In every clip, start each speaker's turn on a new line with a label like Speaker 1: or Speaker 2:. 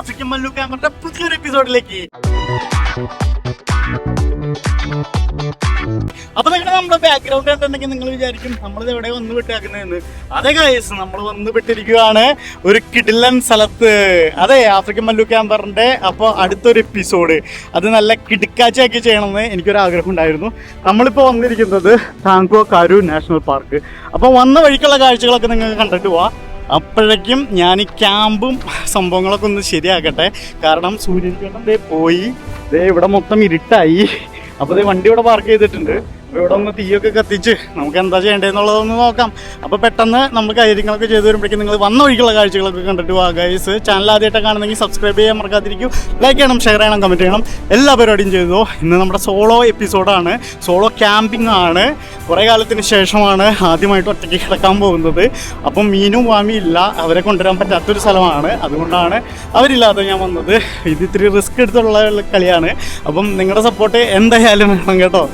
Speaker 1: African Mallu പുതിയൊരു എപ്പിസോഡിലേക്ക്. അപ്പൊ നിങ്ങളുടെ നമ്മുടെ ബാക്ക്ഗ്രൗണ്ട് കണ്ടിട്ടുണ്ടെങ്കിൽ നിങ്ങൾ വിചാരിക്കും. നമ്മൾ എവിടെ വന്ന് വിട്ടാക്കുന്നതെന്ന്. അതെ കായസ് നമ്മൾ വന്ന് വിട്ടിരിക്കുകയാണ് ഒരു കിടിലൻ സ്ഥലത്ത്. അതെ ആഫ്രിക്കൻ മല്ലു ക്യാമ്പറിന്റെ അപ്പോൾ അടുത്തൊരു എപ്പിസോഡ്. അത് നല്ല കിടുക്കാച്ചയാക്കി ചെയ്യണമെന്ന് എനിക്കൊരു ആഗ്രഹം ഉണ്ടായിരുന്നു. നമ്മളിപ്പോൾ വന്നിരിക്കുന്നത് താങ്കോ കാരു നാഷണൽ പാർക്ക്. അപ്പോൾ വന്ന വഴിക്കുള്ള കാഴ്ചകളൊക്കെ നിങ്ങൾക്ക് കണ്ടിട്ട് പോവാം. അപ്പോഴേക്കും ഞാൻ ഈ ക്യാമ്പും സംഭവങ്ങളൊക്കെ ഒന്ന് ശരിയാക്കട്ടെ കാരണം സൂര്യൻ ചേട്ടൻ പോയി. ദേ ഇവിടെ മൊത്തം ഇരുട്ടായി. അപ്പോൾ ദേ വണ്ടി ഇവിടെ പാർക്ക് ചെയ്തിട്ടുണ്ട്. ഇവിടെ ഒന്ന് തീയൊക്കെ കത്തിച്ച് നമുക്ക് എന്താ ചെയ്യേണ്ടതെന്നുള്ളതൊന്ന് നോക്കാം. അപ്പോൾ പെട്ടെന്ന് നമ്മൾ കാര്യങ്ങളൊക്കെ ചെയ്തു വരുമ്പോഴേക്കും നിങ്ങൾ വന്ന വഴിക്കുള്ള കാഴ്ചകളൊക്കെ കണ്ടിട്ട് പോകാം ഗൈസ് ചാനൽ ആദ്യമായിട്ട് കാണുന്നെങ്കിൽ സബ്സ്ക്രൈബ് ചെയ്യാൻ മറക്കാതിരിക്കും. ലൈക്ക് ചെയ്യണം ഷെയർ ചെയ്യണം കമന്റ് ചെയ്യണം. എല്ലാ പരിപാടിയും ചെയ്തു. ഇന്ന് നമ്മുടെ സോളോ എപ്പിസോഡാണ് സോളോ ക്യാമ്പിംഗ് ആണ്. കുറേ കാലത്തിന് ശേഷമാണ് ആദ്യമായിട്ട് ഒറ്റയ്ക്ക് കിടക്കാൻ പോകുന്നത്. അപ്പം മീനും വാമി ഇല്ല. അവരെ കൊണ്ടുവരാൻ പറ്റാത്തൊരു സ്ഥലമാണ്. അതുകൊണ്ടാണ് അവരില്ലാതെ ഞാൻ വന്നത്. ഇത് ഇത്തിരി റിസ്ക് എടുത്തുള്ള കളിയാണ്. അപ്പം നിങ്ങളുടെ സപ്പോർട്ട് എന്തായാലും വേണം കേട്ടോ.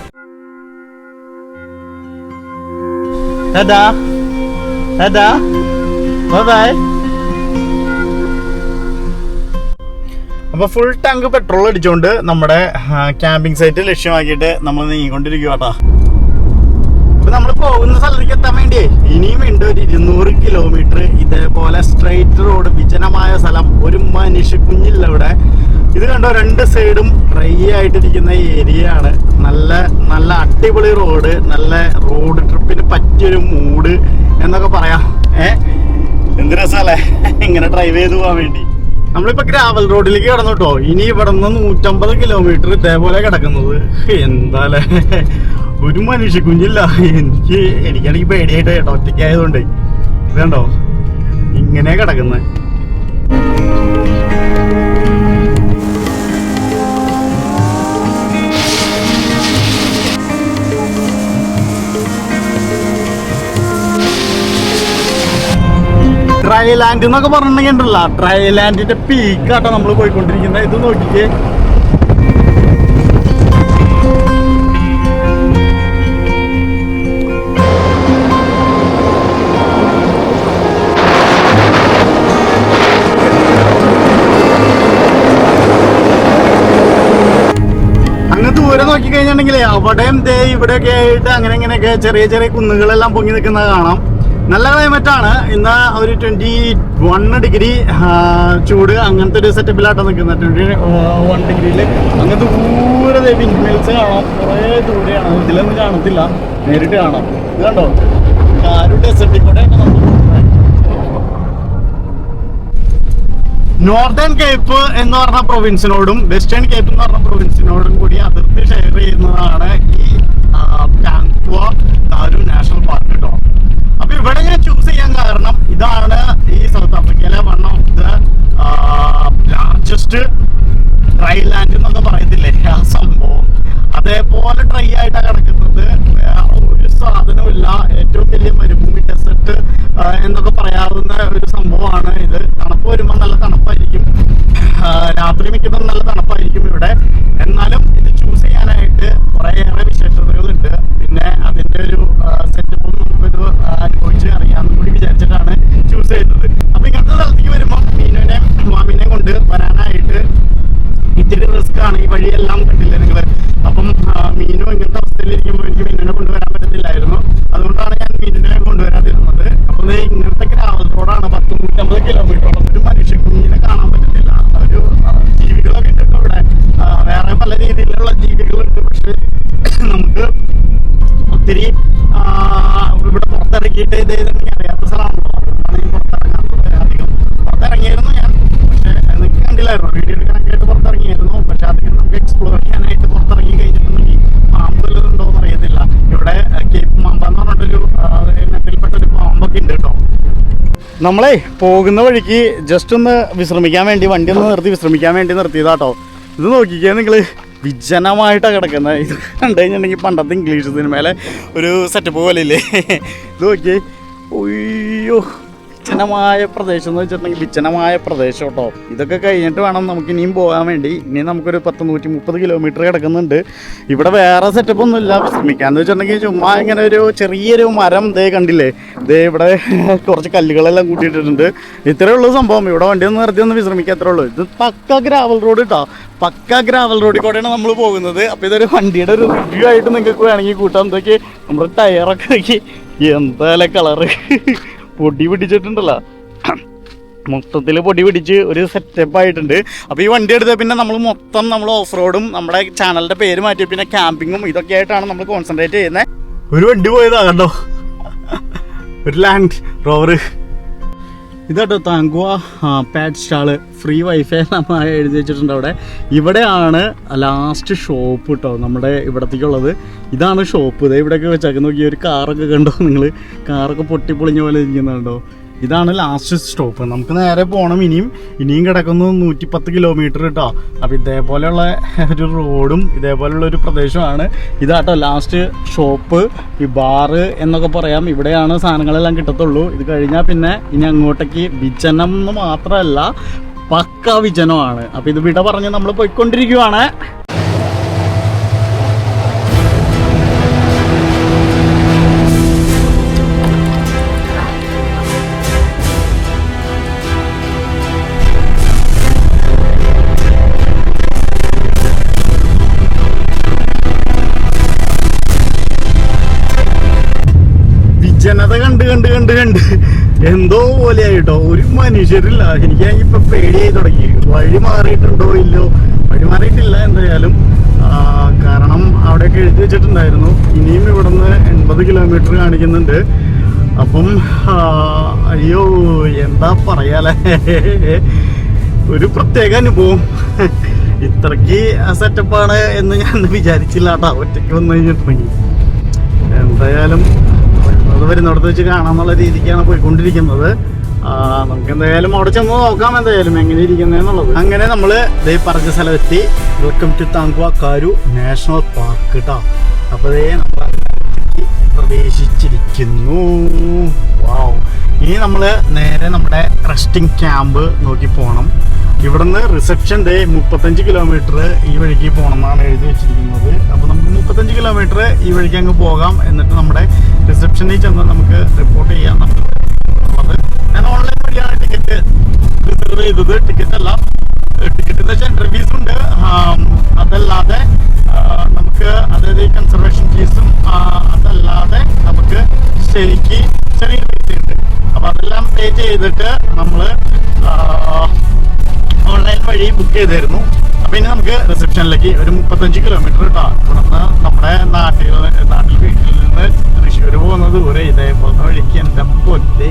Speaker 1: ടാറ്റാ ടാറ്റാ ബൈ ബൈ അപ്പോൾ ഫുൾ ടാങ്ക് പെട്രോൾ അടിച്ചുകൊണ്ട് നമ്മുടെ ക്യാമ്പിംഗ് സൈറ്റ് ലക്ഷ്യമാക്കിയിട്ട് നമ്മൾ നീങ്ങിക്കൊണ്ടിരിക്കുക കേട്ടോ അപ്പൊ നമ്മൾ പോകുന്ന സ്ഥലത്തേക്ക് എത്താൻ വേണ്ടി ഇനിയും ഉണ്ട് ഒരു ഇരുന്നൂറ് കിലോമീറ്റർ ഇതേപോലെ സ്ട്രൈറ്റ് റോഡ് വിജനമായ സ്ഥലം. ഒരു മനുഷ്യ കുഞ്ഞില്ല ഇവിടെ. ഇത് കണ്ടോ രണ്ട് സൈഡും ഡ്രൈ ആയിട്ടിരിക്കുന്ന ഏരിയ ആണ് നല്ല നല്ല അടിപൊളി റോഡ് നല്ല റോഡ് ട്രിപ്പിന് പറ്റിയൊരു മൂഡ് എന്നൊക്കെ പറയാം. ഏ? എന്ത് രസമല്ലേ ഇങ്ങനെ ഡ്രൈവ് ചെയ്തു പോകാൻ വേണ്ടി. നമ്മളിപ്പോ ഗ്രാവൽ റോഡിലേക്ക് കിടന്നു കേട്ടോ ഇനി ഇവിടെ നിന്ന് നൂറ്റമ്പത് കിലോമീറ്റർ ഇതേപോലെ കിടക്കുന്നത്. എന്താലേ? ഒരു മനുഷ്യ കുഞ്ഞില്ല എനിക്ക് എനിക്കാണെങ്കിൽ പേടിയായിട്ട് കേട്ടോ ഒറ്റയ്ക്കായതുകൊണ്ട്. ഇതുണ്ടോ ഇങ്ങനെ കിടക്കുന്നത് ട്രൈലാൻഡ് എന്നൊക്കെ പറഞ്ഞിട്ടുണ്ടെങ്കിൽ ഉണ്ടല്ലോ. ട്രൈലാൻഡിന്റെ പീക്കാട്ടോ നമ്മൾ പോയിക്കൊണ്ടിരിക്കുന്നത്. ഇത് നോക്കിക്കേ. നോക്കി കഴിഞ്ഞിട്ടുണ്ടെങ്കിലേ അവിടെയും ദേ ഇവിടെയൊക്കെ ആയിട്ട് അങ്ങനെ ഇങ്ങനെയൊക്കെ ചെറിയ ചെറിയ കുന്നുകളെല്ലാം പൊങ്ങി നിൽക്കുന്നത് കാണാം. നല്ല ക്ലൈമറ്റ് ആണ്. ഇന്ന് ഒരു ട്വന്റി വൺ ഡിഗ്രി ചൂട്. അങ്ങനത്തെ ഒരു സെറ്റപ്പിലാട്ടോ നിൽക്കുന്നത്. ട്വന്റി വൺ ഡിഗ്രിയിൽ അങ്ങനത്തെ ദൂരെ വിൻമിൽസ് കാണാം. കുറേ ദൂരെയാണ്. ഇതിലൊന്നും കാണത്തില്ല. നേരിട്ട് കാണാം. ഇത് കണ്ടോ? ആരുടെ സെറ്റിക്കൂടെ നോർത്തേൺ കേപ്പ് എന്ന് പറഞ്ഞ പ്രൊവിൻസിനോടും വെസ്റ്റേൺ കേപ്പ് എന്ന് പറഞ്ഞ പ്രൊവിൻസിനോടും കൂടി അതിർത്തി ഷെയർ ചെയ്യുന്നതാണ് ഈ കാങ്ക്വ ദാരു നാഷണൽ പാർക്ക് കേട്ടോ അപ്പൊ ഇവിടെ ഞാൻ ചൂസ് ചെയ്യാൻ കാരണം ഇതാണ് ഈ സൗത്ത് ആഫ്രിക്കയിലെ one of the largest dry land എന്നൊക്കെ പറയത്തില്ലേ. ആ സംഭവം. അതേപോലെ ഡ്രൈ ആയിട്ടാണ് കിടക്കുന്നത്. ഒരു സാധനമില്ല ഏറ്റവും വലിയ മരുഭൂമി ഡെസർട്ട് എന്നൊക്കെ പറയാവുന്ന ഒരു സംഭവമാണ് ഇത്. തണുപ്പ് വരുമ്പോൾ നല്ല തണുപ്പായിരിക്കും. രാത്രി മിക്കതും നല്ല തണുപ്പായിരിക്കും ഇവിടെ എന്നാലും ഇത് ചൂസ് ചെയ്യാനായിട്ട് കുറേയേറെ വിശേഷതകളുണ്ട് പിന്നെ അതിന്റെ ഒരു സെറ്റപ്പും നമുക്കൊരു ആ, അനുഭവിച്ച് അറിയാമെന്ന് കൂടി വിചാരിച്ചിട്ടാണ് ചൂസ് ചെയ്തത് അപ്പൊ ഇങ്ങനത്തെ സ്ഥലത്തേക്ക് വരുമ്പോൾ മീനുവിനെ മാമിനെ കൊണ്ട് വരാനായിട്ട് ഇത്തിരി റിസ്ക് ആണ് ഈ വഴിയെല്ലാം കണ്ടില്ലേ നിങ്ങൾ അപ്പം ആ, മീനും ഇങ്ങനത്തെ അവസ്ഥയിലിരിക്കുമ്പോൾ എനിക്ക് മീനിനെ കൊണ്ടുവരാൻ പറ്റത്തില്ലായിരുന്നു അതുകൊണ്ടാണ് ഞാൻ മീനിനെ കൊണ്ടുവരാതിരുന്നത് അപ്പൊ ദേ ഇങ്ങനത്തെ ഗ്രാമൽ റോഡാണ് പത്ത് നൂറ്റമ്പത് കിലോമീറ്ററോളം ഒരു മനുഷ്യ കുഞ്ഞിനെ കാണാൻ പറ്റത്തില്ല ഒരു ആ, ജീവികളൊക്കെ ഉണ്ട് കേട്ടോ ഇവിടെ ആ, വേറെ പല രീതിയിലുള്ള ജീവികളുണ്ട് പക്ഷെ നമുക്ക് ഒത്തിരി ആ, ഇവിടെ പുറത്തിറങ്ങിയിട്ട് ഇത് ഇതെനിക്ക് അറിയാത്ത സ്ഥലമാണല്ലോ അതുകൊണ്ടാണ് ഞാൻ പുറത്തിറങ്ങാത്തത് അധികം പുറത്തിറങ്ങിയായിരുന്നു ഞാൻ പക്ഷെ നിങ്ങൾക്ക് കണ്ടില്ലായിരുന്നു വീഡിയോ എടുക്കാനൊക്കെ ആയിട്ട് പുറത്തിറങ്ങിയായിരുന്നു പക്ഷെ അധികം നമുക്ക് എക്സ്പ്ലോർ ചെയ്യാനായിട്ട് പുറത്തിറങ്ങി കഴിഞ്ഞിട്ടുണ്ടെങ്കിൽ പാമ്പ് വല്ലതും ഉണ്ടോ എന്ന് അറിയത്തില്ല ഇവിടെ കേപ്പ് മാമ്പ എന്ന് പറഞ്ഞിട്ടൊരു ഇനത്തിൽപ്പെട്ടൊരു പാമ്പൊക്കെ ഉണ്ട് കേട്ടോ നമ്മളെ പോകുന്ന വഴിക്ക് ജസ്റ്റ് ഒന്ന് വിശ്രമിക്കാൻ വേണ്ടി വണ്ടി ഒന്ന് നിർത്തി വിശ്രമിക്കാൻ വേണ്ടി നിർത്തിയതാട്ടോ. ഇത് നോക്കിക്കേ നിങ്ങൾ വിജനമായിട്ടാണ് കിടക്കുന്നത് ഇത് കണ്ടു കഴിഞ്ഞിട്ടുണ്ടെങ്കിൽ പണ്ടത്തെ ഇംഗ്ലീഷ് സിനിമയിലെ ഒരു സെറ്റപ്പ് പോലെ ഇല്ലേ ഇത് നോക്കിയേ. ഒയ്യോ വിജനമായ പ്രദേശം എന്ന് വെച്ചിട്ടുണ്ടെങ്കിൽ വിച്ഛനമായ പ്രദേശം കേട്ടോ. ഇതൊക്കെ കഴിഞ്ഞിട്ട് വേണം നമുക്ക് ഇനിയും പോകാൻ വേണ്ടി. ഇനി നമുക്കൊരു പത്ത് നൂറ്റി മുപ്പത് കിലോമീറ്റർ കിടക്കുന്നുണ്ട്. ഇവിടെ വേറെ സെറ്റപ്പ് ഒന്നും ഇല്ല. ശ്രമിക്കാന്ന് വെച്ചിട്ടുണ്ടെങ്കിൽ ചുമ്മാ ഇങ്ങനെ ഒരു ചെറിയൊരു മരം ദേ കണ്ടില്ലേ? ദേ ഇവിടെ കുറച്ച് കല്ലുകളെല്ലാം കൂട്ടിയിട്ടിട്ടുണ്ട്. ഇത്രേ ഉള്ളൂ സംഭവം. ഇവിടെ വണ്ടി ഒന്ന് നിർത്തി ഒന്ന് വിശ്രമിക്കുക അത്രേ ഉള്ളൂ. ഇത് പക്ക ഗ്രാവൽ റോഡ് കേട്ടോ പക്ക ഗ്രാവൽ റോഡിൽ കൂടെയാണ് നമ്മൾ പോകുന്നത്. അപ്പോൾ ഇതൊരു വണ്ടിയുടെ ഒരു റിവ്യൂ ആയിട്ട് നിങ്ങൾക്ക് വേണമെങ്കിൽ കൂട്ടാം. എന്തൊക്കെ? നമ്മുടെ ടയറൊക്കെ നോക്കി. എന്തായാലും കളറ് പൊടി പിടിച്ചിട്ടുണ്ടല്ലോ. മൊത്തത്തിൽ പൊടി പിടിച്ച് ഒരു സെറ്റപ്പ് ആയിട്ടുണ്ട്. അപ്പോൾ ഈ വണ്ടി എടുത്താൽ പിന്നെ നമ്മൾ മൊത്തം നമ്മൾ ഓഫ് റോഡും നമ്മുടെ ചാനലിന്റെ പേര് മാറ്റി പിന്നെ ക്യാമ്പിങ്ങും ഇതൊക്കെ ആയിട്ടാണ് നമ്മൾ കോൺസെൻട്രേറ്റ് ചെയ്യുന്നത് ഒരു വണ്ടി പോയതാ കണ്ടോ? ഒരു ലാൻഡ് റോവർ ഇതാട്ടോ Tankwa Padstal free wifi നമ്മൾ എഴുതി വെച്ചിട്ടുണ്ട് അവിടെ. ഇവിടെയാണ് ലാസ്റ്റ് ഷോപ്പ് കേട്ടോ നമ്മുടെ ഇവിടത്തേക്കുള്ളത്. ഇതാണ് ഷോപ്പ് ഇതേ ഇവിടെയൊക്കെ വെച്ചേക്ക്. നോക്കി ഒരു കാറൊക്കെ കണ്ടോ നിങ്ങൾ? കാറൊക്കെ പൊട്ടിപ്പൊളിഞ്ഞ പോലെ ഇരിക്കുന്നുണ്ടോ? ഇതാണ് ലാസ്റ്റ് സ്റ്റോപ്പ് നമുക്ക് നേരെ പോകണം ഇനിയും. ഇനിയും കിടക്കുന്നു നൂറ്റിപ്പത്ത് കിലോമീറ്റർ കേട്ടോ അപ്പോൾ ഇതേപോലെയുള്ള ഒരു റോഡും ഇതേപോലെയുള്ള ഒരു പ്രദേശമാണ്. ഇതാട്ടോ ലാസ്റ്റ് ഷോപ്പ് ഈ ബാറ് എന്നൊക്കെ പറയാം. ഇവിടെയാണ് സാധനങ്ങളെല്ലാം കിട്ടത്തുള്ളൂ. ഇത് കഴിഞ്ഞാൽ പിന്നെ ഇനി അങ്ങോട്ടേക്ക് വിജനം എന്ന് മാത്രമല്ല പക്ക വിജനമാണ്. അപ്പോൾ ഇത് വിട പറഞ്ഞ് നമ്മൾ പോയിക്കൊണ്ടിരിക്കുവാണ്. വിജനത കണ്ട് കണ്ട് കണ്ട് കണ്ട് എന്തോ പോലെയായിട്ടോ. ഒരു മനുഷ്യരില്ല. എനിക്ക് ഇപ്പൊ പേടിയായി തുടങ്ങി. വഴി മാറിയിട്ടുണ്ടോ ഇല്ലോ വഴി മാറിയിട്ടില്ല എന്തായാലും. കാരണം അവിടെ എഴുതി വെച്ചിട്ടുണ്ടായിരുന്നു. ഇനിയും ഇവിടുന്ന് എൺപത് കിലോമീറ്റർ കാണിക്കുന്നുണ്ട്. അപ്പം അയ്യോ എന്താ പറയാലേ? ഒരു പ്രത്യേക അനുഭവം. ഇത്രയ്ക്ക് സെറ്റപ്പാണ് എന്ന് ഞാൻ വിചാരിച്ചില്ല കേട്ടോ ഒറ്റയ്ക്ക് വന്നു കഴിഞ്ഞിട്ടുണ്ടെങ്കിൽ. എന്തായാലും അത് വരുന്നിടത്ത് വെച്ച് കാണാന്നുള്ള രീതിക്കാണ് പോയിക്കൊണ്ടിരിക്കുന്നത്. നമുക്ക് എന്തായാലും അവിടെ ചെന്ന് നോക്കാം എന്തായാലും എങ്ങനെ ഇരിക്കുന്നതെന്നുള്ളത് അങ്ങനെ നമ്മൾ ദേ പറഞ്ഞ സ്ഥലമെത്തി. Welcome to Tankwa Karoo national park കേട്ടോ അപ്പോൾ ദേ നമ്മൾ പ്രവേശിച്ചിരിക്കുന്നു. വാവ് ഇനി നമ്മൾ നേരെ നമ്മുടെ റെസ്റ്റിംഗ് ക്യാമ്പ് നോക്കി പോകണം ഇവിടുന്ന് റിസപ്ഷൻ ഡേ മുപ്പത്തഞ്ച് കിലോമീറ്റർ ഈ വഴിക്ക് പോകണം എന്നാണ് എഴുതി വെച്ചിരിക്കുന്നത്. അപ്പോൾ നമുക്ക് മുപ്പത്തഞ്ച് കിലോമീറ്റർ ഈ വഴിക്ക് അങ്ങ് പോകാം. എന്നിട്ട് നമ്മുടെ റിസപ്ഷനിൽ ചെന്ന് നമുക്ക് റിപ്പോർട്ട് ചെയ്യാം. എന്നുള്ളത് ഞാൻ ഓൺലൈൻ വഴിയാണ് ടിക്കറ്റ് റിസർവ് ചെയ്തത്. ടിക്കറ്റ് അല്ല. ടിക്കറ്റിന്റെ എൻട്രി ഫീസ് ഉണ്ട്. അതല്ലാതെ നമുക്ക് അതായത് കൺസർവേഷൻ ഫീസും അതല്ലാതെ നമുക്ക് ശരിക്ക് ചെറിയ പൈസ ഉണ്ട്. അപ്പോൾ അതെല്ലാം പേ ചെയ്തിട്ട് നമ്മൾ ഓൺലൈൻ വഴി ബുക്ക് ചെയ്തായിരുന്നു. അപ്പൊ ഇനി നമുക്ക് റിസപ്ഷനിലേക്ക് ഒരു മുപ്പത്തഞ്ച് കിലോമീറ്റർ കേട്ടോ ഇവിടുന്ന് നമ്മുടെ നാട്ടിൽ നാട്ടിൽ വീട്ടിൽ നിന്ന് തൃശ്ശൂർ പോകുന്ന ദൂരെ ഇതേപോലത്തെ വഴിക്ക് എന്റെ പൊല്ലേ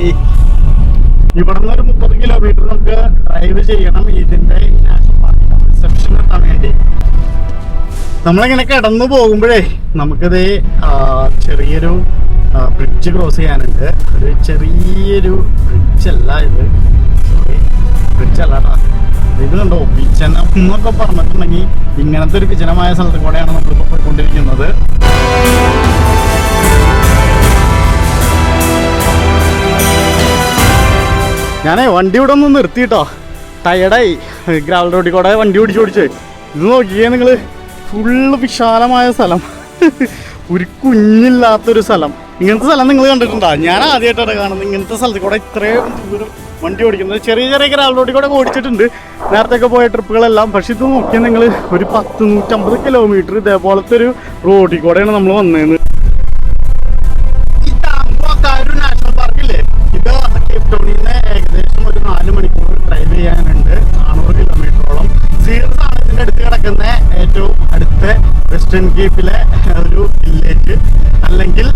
Speaker 1: ഇവിടുന്ന് ഒരു മുപ്പത് കിലോമീറ്റർ നമുക്ക് ഡ്രൈവ് ചെയ്യണം. ഇതിന്റെ റിസപ്ഷൻ കിട്ടാൻ വേണ്ടി. നമ്മളിങ്ങനെ കിടന്നു പോകുമ്പോഴേ നമുക്കത് ചെറിയൊരു ബ്രിഡ്ജ് ക്രോസ് ചെയ്യാനുണ്ട്. ഒരു ചെറിയൊരു ബ്രിഡ്ജ് അല്ല ഇത്. ബ്രിഡ്ജ് അല്ല. ഇത് കണ്ടോ വിജനം എന്നൊക്കെ പറഞ്ഞിട്ടുണ്ടെങ്കിൽ ഇങ്ങനത്തെ ഒരു പിച്ചനമായ സ്ഥലത്ത് കൂടെയാണ് നമ്മളിപ്പോൾ പോയിക്കൊണ്ടിരിക്കുന്നത്. ഞാനേ വണ്ടി ഇവിടെ ഒന്ന് നിർത്തിട്ടോ ടയർഡായി. ഗ്രാവൽ റോഡിൽ കൂടെ വണ്ടി ഓടിച്ച് ഓടിച്ചേ. ഇത് നോക്കിയേ നിങ്ങൾ ഫുള്ള് വിശാലമായ സ്ഥലം. ഒരു കുഞ്ഞില്ലാത്തൊരു സ്ഥലം. ഇങ്ങനത്തെ സ്ഥലം നിങ്ങൾ കണ്ടിട്ടുണ്ടോ? ഞാൻ ആദ്യമായിട്ടാണ് കാണുന്നത്. ഇങ്ങനത്തെ സ്ഥലത്തിൽ കൂടെ ഇത്രയും ദൂരം വണ്ടി ഓടിക്കുന്നത്. ചെറിയ ചെറിയ റോഡിൽ കൂടെ ഓടിച്ചിട്ടുണ്ട്. നേരത്തെയൊക്കെ പോയ ട്രിപ്പുകളെല്ലാം. പക്ഷെ ഇത് നോക്കിയാൽ നിങ്ങൾ ഒരു പത്ത് നൂറ്റമ്പത് കിലോമീറ്റർ ഇതേപോലത്തെ ഒരു റോഡിൽ കൂടെയാണ് നമ്മൾ വന്നതെന്ന് അടുത്ത വെസ്റ്റേൺ കേപ്പിലെ ഒരു വില്ലേജ് അല്ലെങ്കിൽ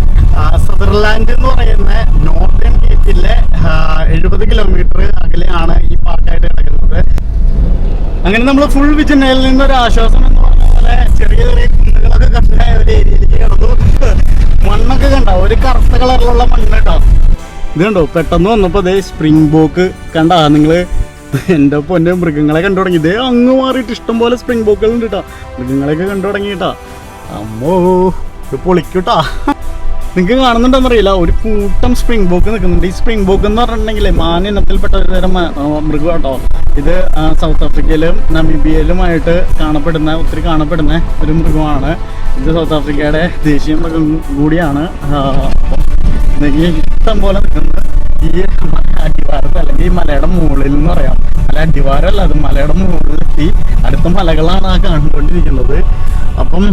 Speaker 1: സദർലാൻഡ് എന്ന് പറയുന്ന നോർത്തേൺ കേപ്പിലെ എഴുപത് കിലോമീറ്റർ അകലെയാണ് ഈ പാർക്കായിട്ട് കിടക്കുന്നത്. അങ്ങനെ നമ്മൾ ഫുൾ വിജനയിൽ നിന്നൊരു ആശ്വാസം എന്ന് പറഞ്ഞ പോലെ ചെറിയ ചെറിയ കുന്നുകളൊക്കെ കണ്ട ഒരു ഏരിയയിലേക്ക് കിടന്നു. മണ്ണൊക്കെ കണ്ട? ഒരു കറുത്ത കളറിലുള്ള മണ്ണ് കേട്ടോ. ഇത് കണ്ടോ? പെട്ടെന്ന് വന്നപ്പോ അതേ സ്പ്രിംഗ് ബോക്ക് കണ്ട നിങ്ങൾ എന്റെ പൊന്നെ മൃഗങ്ങളെ കണ്ടു തുടങ്ങി. ഇതേ അങ്ങ് മാറിയിട്ട് ഇഷ്ടം പോലെ സ്പ്രിംഗ് ബോക്കുകൾ ഉണ്ട് കേട്ടോ മൃഗങ്ങളെയൊക്കെ കണ്ടു തുടങ്ങി കേട്ടോ അമ്മോ പൊളിക്കൂട്ടാ. നിങ്ങൾക്ക് കാണുന്നുണ്ടോന്നറിയില്ല ഒരു കൂട്ടം സ്പ്രിംഗ് ബോക്ക് നിൽക്കുന്നുണ്ട്. ഈ സ്പ്രിംഗ് ബോക്ക് എന്ന് പറഞ്ഞിട്ടുണ്ടെങ്കിൽ മാൻ ഇനത്തിൽപ്പെട്ട ഒരു തരം മൃഗം കേട്ടോ ഇത് സൗത്ത് ആഫ്രിക്കയിലും നമീബിയയിലുമായിട്ട് കാണപ്പെടുന്ന ഒത്തിരി കാണപ്പെടുന്ന ഒരു മൃഗമാണ്. ഇത് സൗത്ത് ആഫ്രിക്കയുടെ ദേശീയ മൃഗം കൂടിയാണ്. ഇഷ്ടം പോലെ നിൽക്കുന്നത് ഈ അടിവാരത്ത് അല്ലെങ്കിൽ ഈ മലയുടെ മുകളിൽ എന്ന് പറയാം അല്ല അടിവാരമല്ല അത് മലയുടെ മുകളിലെത്തി അടുത്ത മലകളാണ് ആ കണ്ടുകൊണ്ടിരിക്കുന്നത് അപ്പം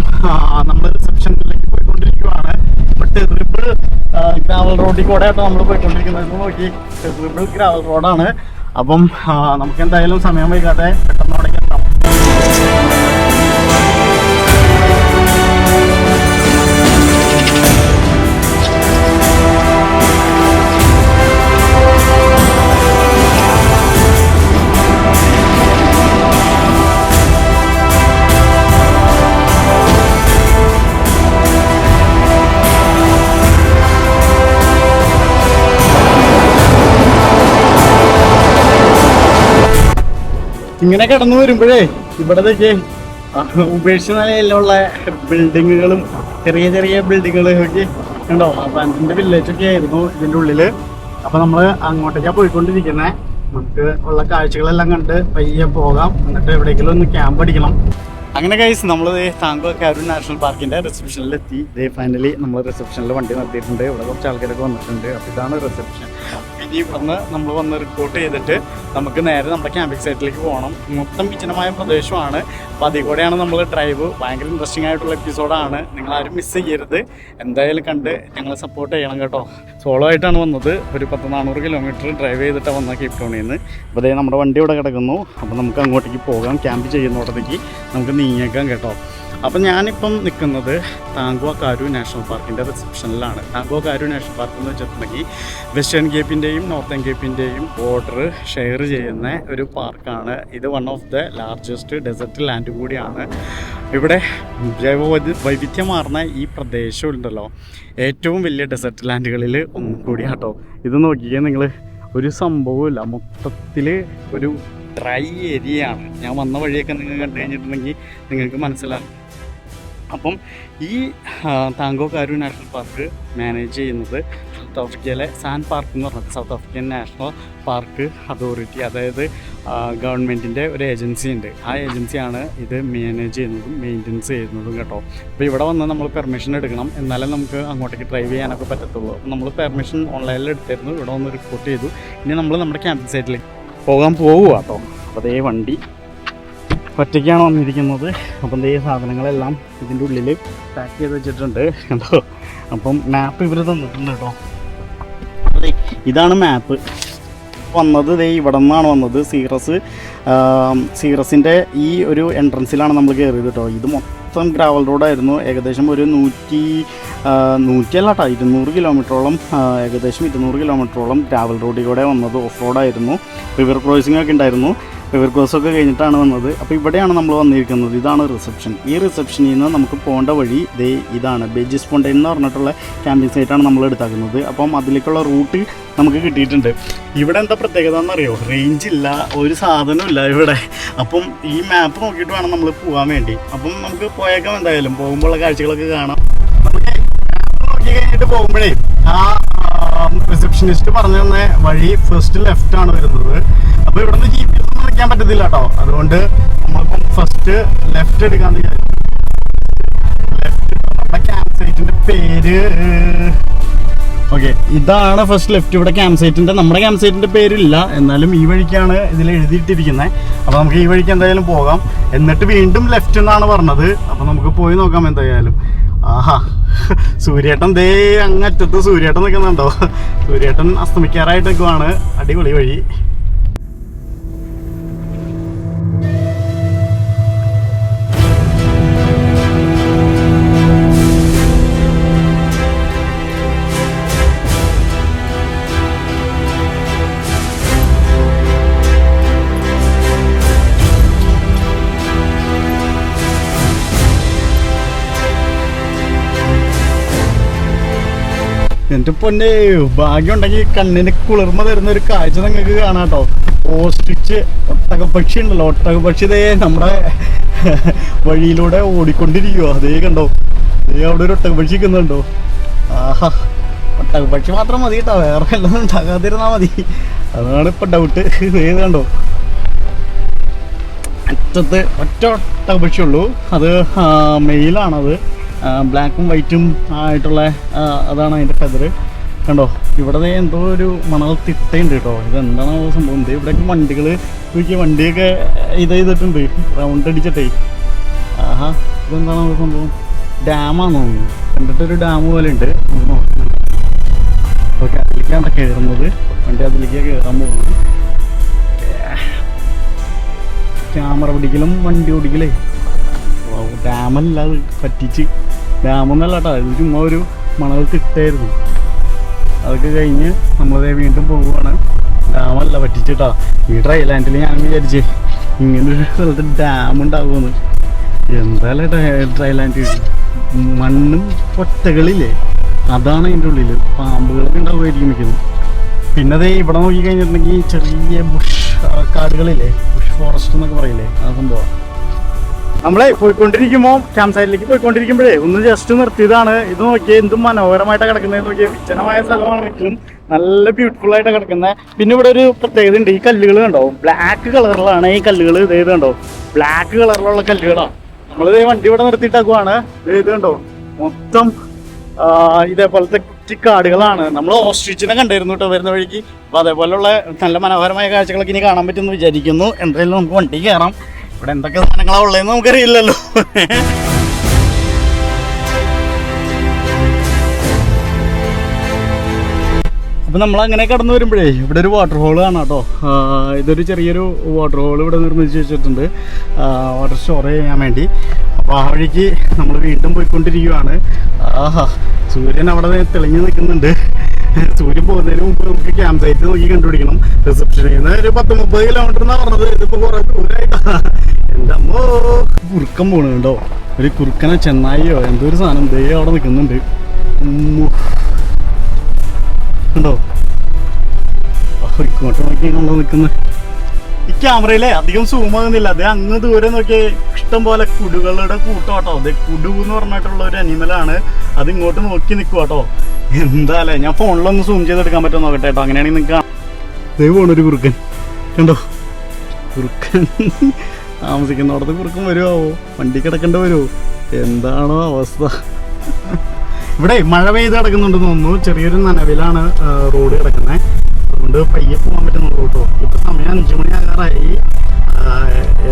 Speaker 1: നമ്മൾ റിസപ്ഷനിലേക്ക് പോയിക്കൊണ്ടിരിക്കുവാണ് ഇപ്പൊ ഗ്രാവൽ റോഡിൽ കൂടെ ആട്ടോ നമ്മൾ പോയിക്കൊണ്ടിരിക്കുന്നത് നോക്കി ടെറിബിൾ ഗ്രാവൽ റോഡാണ് അപ്പം നമുക്ക് എന്തായാലും സമയം വൈകാതെ പെട്ടെന്ന് അവിടേക്ക് എത്താം ഇങ്ങനെ കടന്നു വരുമ്പോഴേ ഇവിടത്തേക്ക് ഉപേക്ഷിച്ച നിലയിലുള്ള ബിൽഡിങ്ങുകളും ചെറിയ ചെറിയ ബിൽഡിങ്ങുകളും ഒക്കെ ഉണ്ടോ അപ്പൊ അതിന്റെ വില്ലേജ് ഒക്കെ ആയിരുന്നു ഇതിന്റെ ഉള്ളിൽ. അപ്പൊ നമ്മൾ അങ്ങോട്ടേക്കാ പോയിക്കൊണ്ടിരിക്കുന്നത് നമുക്ക് ഉള്ള കാഴ്ചകളെല്ലാം കണ്ട് പയ്യെ പോകാം. എന്നിട്ട് എവിടേക്കെങ്കിലും ഒന്ന് ക്യാമ്പ് അടിക്കണം. അങ്ങനെ കൈസ് നമ്മൾ താങ്കോ കാരൂർ നാഷണൽ പാർക്കിന്റെ റിസപ്ഷനിൽ എത്തി ഫൈനലി നമ്മൾ റിസപ്ഷനിൽ വണ്ടി നിർത്തിയിട്ടുണ്ട്. ഇവിടെ കുറച്ച് ആൾക്കാരൊക്കെ വന്നിട്ടുണ്ട്. അപ്പോൾ ഇതാണ് റിസപ്ഷൻ ഇവിടുന്ന് നമ്മൾ വന്ന് റിപ്പോർട്ട് ചെയ്തിട്ട് നമുക്ക് നേരെ നമ്മുടെ ക്യാമ്പിംഗ് സൈറ്റിലേക്ക് പോകണം. മൊത്തം വിജനമായ പ്രദേശമാണ്. അപ്പോൾ അതിൽ കൂടെയാണ് നമ്മൾ ഡ്രൈവ് ഭയങ്കര ഇൻട്രസ്റ്റിംഗ് ആയിട്ടുള്ള എപ്പിസോഡാണ് നിങ്ങൾ ആരും മിസ് ചെയ്യരുത്. എന്തായാലും കണ്ട് ഞങ്ങളെ സപ്പോർട്ട് ചെയ്യണം കേട്ടോ. സോളോ ആയിട്ടാണ് വന്നത്. ഒരു പത്ത് നാനൂറ് കിലോമീറ്റർ ഡ്രൈവ് ചെയ്തിട്ടാണ് വന്നത് കേപ്പ് ടൗണിൽ നിന്ന് അപ്പോൾ അതേ നമ്മുടെ വണ്ടി ഇവിടെ കിടക്കുന്നു. അപ്പോൾ നമുക്ക് അങ്ങോട്ടേക്ക് പോകാം. ക്യാമ്പ് ചെയ്യുന്നിടത്തേക്ക് നമുക്ക് നീങ്ങിയേക്കാം കേട്ടോ. അപ്പം ഞാനിപ്പം നിൽക്കുന്നത് താങ്കുവ കാരു നാഷണൽ പാർക്കിന്റെ റിസപ്ഷനിലാണ്. താങ്കുവ കാരു നാഷണൽ പാർക്ക് എന്ന് വെച്ചിട്ടുണ്ടെങ്കിൽ വെസ്റ്റേൺ ഗേപ്പിന്റെയും നോർത്തേൺ ഗേപ്പിന്റെയും ബോർഡർ ഷെയർ ചെയ്യുന്ന ഒരു പാർക്കാണ്. ഇത് one of the largest desert land കൂടിയാണ്. ഇവിടെ ജൈവ വൈവിധ്യമാർന്ന ഈ പ്രദേശം ഉണ്ടല്ലോ. ഏറ്റവും വലിയ ഡെസർട്ട് ലാൻഡുകളിൽ ഒന്നും കൂടിയാട്ടോ. ഇത് നോക്കിയാൽ നിങ്ങൾ ഒരു സംഭവമില്ല മൊത്തത്തിൽ ഒരു ഡ്രൈ ഏരിയയാണ് ഞാൻ വന്ന വഴിയൊക്കെ നിങ്ങൾ കണ്ടു കഴിഞ്ഞിട്ടുണ്ടെങ്കിൽ നിങ്ങൾക്ക് മനസ്സിലാകും അപ്പം ഈ Tankwa Karoo national park manage ചെയ്യുന്നത് സൗത്ത് ആഫ്രിക്കയിലെ സാൻ പാർക്ക് എന്ന് പറഞ്ഞത് south African national park authority അതായത് ഗവൺമെന്റിന്റെ ഒരു ഏജൻസി ഉണ്ട്. ആ ഏജൻസിയാണ് ഇത് മാനേജ് ചെയ്യുന്നതും മെയിന്റെനൻസ് ചെയ്യുന്നതും കേട്ടോ. അപ്പോൾ ഇവിടെ വന്ന് നമ്മൾ പെർമിഷൻ എടുക്കണം. എന്നാലേ നമുക്ക് അങ്ങോട്ടേക്ക് ഡ്രൈവ് ചെയ്യാനൊക്കെ പറ്റത്തുള്ളൂ. അപ്പോൾ നമ്മൾ പെർമിഷൻ ഓൺലൈനിൽ എടുത്തായിരുന്നു ഇവിടെ വന്ന് റിപ്പോർട്ട് ചെയ്തു. ഇനി നമ്മൾ നമ്മുടെ ക്യാമ്പ് സൈറ്റിലേക്ക് പോകാൻ പോകുക കേട്ടോ. അപ്പോൾ അതേ വണ്ടി ഒറ്റയ്ക്കാണ് വന്നിരിക്കുന്നത്. അപ്പം ദേ സാധനങ്ങളെല്ലാം ഇതിന്റെ ഉള്ളിൽ പാക്ക് ചെയ്ത് വെച്ചിട്ടുണ്ട്. കേട്ടോ അപ്പം മാപ്പ് ഇവർ തന്നിട്ടുണ്ട് കേട്ടോ. അതെ ഇതാണ് മാപ്പ് വന്നത് ദേ ഇവിടെ നിന്നാണ് വന്നത്. സീറസ് സീറസിന്റെ ഈ ഒരു എൻട്രൻസിലാണ് നമ്മൾ കയറിയത് കേട്ടോ. ഇത് മൊത്തം ഗ്രാവൽ റോഡായിരുന്നു ഏകദേശം ഒരു നൂറ്റി നൂറ്റിയല്ല കേട്ടോ ഇരുന്നൂറ് കിലോമീറ്ററോളം ഏകദേശം ഇരുന്നൂറ് കിലോമീറ്ററോളം ഗ്രാവൽ റോഡിലൂടെ വന്നത് ഓഫ് റോഡായിരുന്നു റിവർ ക്രോസിംഗ് ഒക്കെ ഉണ്ടായിരുന്നു. റിവർ ക്രോസ് ഒക്കെ കഴിഞ്ഞിട്ടാണ് വന്നത്. അപ്പോൾ ഇവിടെയാണ് നമ്മൾ വന്നിരിക്കുന്നത്. ഇതാണ് റിസപ്ഷൻ ഈ റിസപ്ഷനിൽ നിന്ന് നമുക്ക് പോകേണ്ട വഴി ദേ ഇതാണ്. ബേജിസ് പോണ്ടെ എന്ന് പറഞ്ഞിട്ടുള്ള ക്യാമ്പിംഗ് സൈറ്റാണ് നമ്മൾ എടുത്താക്കുന്നത്. അപ്പം അതിലേക്കുള്ള റൂട്ട് നമുക്ക് കിട്ടിയിട്ടുണ്ട്. ഇവിടെ എന്താ പ്രത്യേകത എന്നറിയോ റേഞ്ച് ഇല്ല. ഒരു സാധനമില്ല ഇവിടെ. അപ്പം ഈ മാപ്പ് നോക്കിയിട്ട് വേണം നമ്മൾ പോകാൻ വേണ്ടി. അപ്പം നമുക്ക് പോയേക്കാം എന്തായാലും. പോകുമ്പോഴുള്ള കാഴ്ചകളൊക്കെ കാണാം. കഴിഞ്ഞിട്ട് പോകുമ്പോഴേ ആ റിസപ്ഷനിസ്റ്റ് പറഞ്ഞു തന്ന വഴി ഫസ്റ്റ് ലെഫ്റ്റ് ആണ് വരുന്നത്. അപ്പൊ ഇവിടുന്ന് ജി എസ് പറ്റത്തില്ല കേട്ടോ. അതുകൊണ്ട് നമ്മളിപ്പം ഫസ്റ്റ് ലെഫ്റ്റ് എടുക്കാന്ന് വിചാരിച്ചു. ലെഫ്റ്റ് ക്യാമ്പ് സൈറ്റിന്റെ പേര്. ഓക്കെ ഇതാണ് ഫസ്റ്റ് ലെഫ്റ്റ് ഇവിടെ ക്യാമ്പ് സൈറ്റിന്റെ നമ്മുടെ ക്യാമ്പ് സൈറ്റിന്റെ പേരില്ല. എന്നാലും ഈ വഴിക്കാണ് ഇതിൽ എഴുതിയിട്ടിരിക്കുന്നത് അപ്പോൾ നമുക്ക് ഈ വഴിക്ക് എന്തായാലും പോകാം. എന്നിട്ട് വീണ്ടും ലെഫ്റ്റ് എന്നാണ് പറഞ്ഞത്. അപ്പോൾ നമുക്ക് പോയി നോക്കാം എന്തായാലും. ആഹാ സൂര്യേട്ടൻ ദേ അങ്ങറ്റത്ത് സൂര്യേട്ടൻ നിൽക്കുന്നുണ്ടോ? സൂര്യേട്ടൻ അസ്തമിക്കാറായിട്ട് നിൽക്കുവാണ്. അടിപൊളി വഴി. എന്റെ പൊന്നെ ഭാഗ്യം ഉണ്ടെങ്കിൽ കണ്ണിന് കുളിർമ തരുന്ന ഒരു കാഴ്ച നിങ്ങൾക്ക് കാണാട്ടോ ഓസ്ട്രിച്ച് ഒട്ടകപ്പക്ഷി ഉണ്ടല്ലോ. ഒട്ടകപ്പക്ഷി ഇതേ നമ്മുടെ വഴിയിലൂടെ ഓടിക്കൊണ്ടിരിക്കുവോ. അതേ കണ്ടോ? അതേ അവിടെ ഒരു ഒട്ടകപ്പക്ഷി നിൽക്കുന്നുണ്ടോ ആഹാ. പക്ഷി മാത്രം മതി കേട്ടോ. വേറെ എല്ലാം ഉണ്ടാകാതിരുന്നാ മതി. അതാണ് ഇപ്പൊ ഡൗട്ട് ഏത് കണ്ടോ? അറ്റത്ത് ഒറ്റ ഒട്ടകപക്ഷിയുള്ളൂ അത് മെയിലാണത് ബ്ലാക്കും വൈറ്റും ആയിട്ടുള്ള അതാണ് അതിന്റെ ഫെദർ കണ്ടോ ഇവിടെ എന്തോ ഒരു മണൽ തിട്ടയുണ്ട് കേട്ടോ. ഇതെന്താണോ സംഭവം? ഇത് ഇവിടെയൊക്കെ വണ്ടികൾ നോക്കിയ വണ്ടിയൊക്കെ ഇത് ചെയ്തിട്ടുണ്ട്. റൗണ്ട് അടിച്ചിട്ടേ. ആഹാ ഇതെന്താണോ സംഭവം? ഡാമാണെന്ന് തോന്നുന്നു കണ്ടിട്ടൊരു ഡാം പോലെ ഉണ്ട്. ഓക്കെ അതിലേക്കാണ് കയറുന്നത്. വണ്ടി അതിലേക്ക് കയറാൻ പോകുന്നത്. ക്യാമറ പിടിക്കലും വണ്ടി ഓടിക്കലേ. അത്. പറ്റിച്ച്. ഡാമൊന്നല്ല കേട്ടോ ഇത് ചുമ്മാ ഒരു മണവ് കിട്ടായിരുന്നു അതൊക്കെ കഴിഞ്ഞ് നമ്മളതേ വീണ്ടും പോവുകയാണ് ഡാമല്ല പറ്റിച്ചിട്ടാ. ഈ ഡ്രൈലാൻഡിൽ ഞാൻ വിചാരിച്ചേ ഇങ്ങനൊരു സ്ഥലത്ത് ഡാം ഉണ്ടാകുമെന്ന് എന്തായാലും ഡ്രൈലാൻഡ് മണ്ണും ഒറ്റകളില്ലേ അതാണ് അതിന്റെ ഉള്ളിൽ പാമ്പുകളൊക്കെ ഉണ്ടാവുമായിരിക്കും മിക്കതും. പിന്നെ അതേ ഇവിടെ നോക്കിക്കഴിഞ്ഞിട്ടുണ്ടെങ്കിൽ ചെറിയ ബുഷ് കാടുകളില്ലേ? ബുഷ് ഫോറസ്റ്റ് എന്നൊക്കെ പറയില്ലേ? ആ സംഭവം. നമ്മളെ പോയിക്കൊണ്ടിരിക്കുമ്പോൾ ക്യാമ്പ് സൈഡിലേക്ക് പോയിക്കൊണ്ടിരിക്കുമ്പോഴേ ഒന്ന് ജസ്റ്റ് നിർത്തിയതാണ്. ഇത് നോക്കിയാൽ എന്തും മനോഹരമായിട്ട് കിടക്കുന്നത് നോക്കിയാൽ വിജനമായ സ്ഥലമാണ് ഏറ്റവും നല്ല ബ്യൂട്ടിഫുൾ ആയിട്ട് കിടക്കുന്നത് പിന്നെ ഇവിടെ ഒരു പ്രത്യേകത ഉണ്ട്. ഈ കല്ലുകൾ കണ്ടോ? ബ്ലാക്ക് കളറിലാണ് ഈ കല്ലുകൾ ഇത് കണ്ടോ? ബ്ലാക്ക് കളറിലുള്ള കല്ലുകളാണ് നമ്മളിത് വണ്ടി ഇവിടെ നിർത്തിയിട്ടാക്കുവാണ്. ഇത് കണ്ടോ? മൊത്തം ഇതേപോലത്തെ കുറ്റിക്കാടുകളാണ്. നമ്മൾ ഓസ്ട്രിച്ചിനെ കണ്ടായിരുന്നു കേട്ടോ വരുന്ന വഴിക്ക്. അപ്പോൾ അതേപോലുള്ള നല്ല മനോഹരമായ കാഴ്ചകളൊക്കെ ഇനി കാണാൻ പറ്റുമെന്ന് വിചാരിക്കുന്നു. എന്തായാലും നമുക്ക് വണ്ടി കയറാം ഇവിടെ എന്തൊക്കെ സാധനങ്ങളാ ഉള്ളതെന്ന് നമുക്കറിയില്ലല്ലോ. അപ്പം നമ്മൾ അങ്ങനെ കടന്നു വരുമ്പോഴേ ഇവിടെ ഒരു വാട്ടർ ഹോൾ കാണാം കേട്ടോ. ഇതൊരു ചെറിയൊരു വാട്ടർ ഹോൾ ഇവിടെ നിർമ്മിച്ച് വെച്ചിട്ടുണ്ട്. വാട്ടർ സ്റ്റോർ ചെയ്യാൻ വേണ്ടി. അപ്പോൾ ആ വഴിക്ക് നമ്മൾ വീണ്ടും പോയിക്കൊണ്ടിരിക്കുകയാണ് ആഹാ സൂര്യൻ അവിടെ തെളിഞ്ഞു നിൽക്കുന്നുണ്ട്. സൂര്യൻ പോകുന്നതിന് മുമ്പ് നമുക്ക് ക്യാമ്പ് സൈറ്റ് നോക്കി കണ്ടുപിടിക്കണം. റിസപ്ഷനിൽ നിന്ന് ഒരു പത്ത് മുപ്പത് കിലോമീറ്റർ എന്നാ പറഞ്ഞത്. ഇതിപ്പോ കുറെ ദൂരമായിട്ടാ എന്റെ കുറുക്കം പോണു കേട്ടോ ഒരു കുറുക്കനെ ചെന്നായിയോ? എന്തോ ഒരു സാധനം ദേ അവിടെ നിൽക്കുന്നുണ്ട്. ഉണ്ടോ ഇങ്ങോട്ട് നോക്കിയാണല്ലോ നിൽക്കുന്നത് ഈ ക്യാമറയിലെ അധികം സൂം ആകുന്നില്ല അത് അങ്ങ് ദൂരെ നോക്കിയ ഇഷ്ടം പോലെ കുടുകളുടെ കൂട്ടം കേട്ടോ അത് കുടു എന്ന് പറഞ്ഞിട്ടുള്ള ഒരു അനിമലാണ് അത് ഇങ്ങോട്ട് നോക്കി നിൽക്കുക കേട്ടോ എന്താല്ലേ ഞാൻ ഫോണിലൊന്ന് സൂം ചെയ്തെടുക്കാൻ പറ്റുമോ നോക്കട്ടെ കേട്ടോ അങ്ങനെയാണെങ്കിൽ നിങ്ങൾക്ക് ദൈവമാണ് ഒരു കുറുക്കൻ. കണ്ടോ? കുറുക്കൻ. താമസിക്കുന്നിടത്ത് കുറുക്കൻ വരുമോ വണ്ടി കിടക്കേണ്ട വരുമോ എന്താണോ അവസ്ഥ. ഇവിടെ മഴ പെയ്ത് കിടക്കുന്നുണ്ടെന്ന് തോന്നുന്നു. ചെറിയൊരു നനവിലാണ് റോഡ് കിടക്കുന്നത് അതുകൊണ്ട് പയ്യെ പോകാൻ പറ്റുന്നുള്ളൂ കേട്ടോ. ഇപ്പൊ സമയം അഞ്ചു മണി ആകാറായി.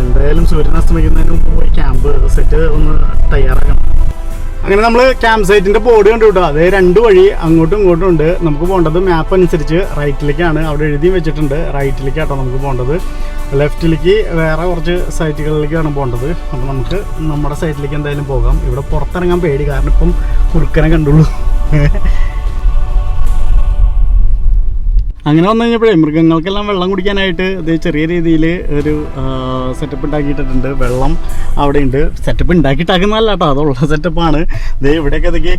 Speaker 1: എന്തായാലും സൂര്യൻ അസ്തമിക്കുന്നതിന് മുമ്പ് പോയി ക്യാമ്പ് സെറ്റ് ഒന്ന് തയ്യാറാക്കണം. അങ്ങനെ നമ്മൾ ക്യാമ്പ് സൈറ്റിന്റെ ബോർഡ് കണ്ടു കേട്ടോ. അതേ രണ്ട് വഴി അങ്ങോട്ടും ഇങ്ങോട്ടും ഉണ്ട്. നമുക്ക് പോകേണ്ടത് മാപ്പ് അനുസരിച്ച് റൈറ്റിലേക്കാണ് അവിടെ എഴുതി വെച്ചിട്ടുണ്ട്. റൈറ്റിലേക്കാട്ടോ നമുക്ക് പോകേണ്ടത്. ലെഫ്റ്റിലേക്ക് വേറെ കുറച്ച് സൈറ്റുകളിലേക്കാണ് പോകേണ്ടത്. അപ്പോൾ നമുക്ക് നമ്മുടെ സൈറ്റിലേക്ക് എന്തായാലും പോകാം. ഇവിടെ പുറത്തിറങ്ങാൻ പേടി. കാരണം ഇപ്പം കുറുക്കനെ കണ്ടുള്ളൂ. അങ്ങനെ വന്നു കഴിഞ്ഞപ്പോഴേ മൃഗങ്ങൾക്കെല്ലാം വെള്ളം കുടിക്കാനായിട്ട് ഇത് ചെറിയ രീതിയിൽ ഒരു സെറ്റപ്പ് ഉണ്ടാക്കിയിട്ടുണ്ട് വെള്ളം അവിടെ ഉണ്ട് സെറ്റപ്പ് ഉണ്ടാക്കിയിട്ടാക്കുന്നതല്ല കേട്ടോ അതുള്ള സെറ്റപ്പാണ് ദേ ഇവിടെയൊക്കെ ഇതൊക്കെ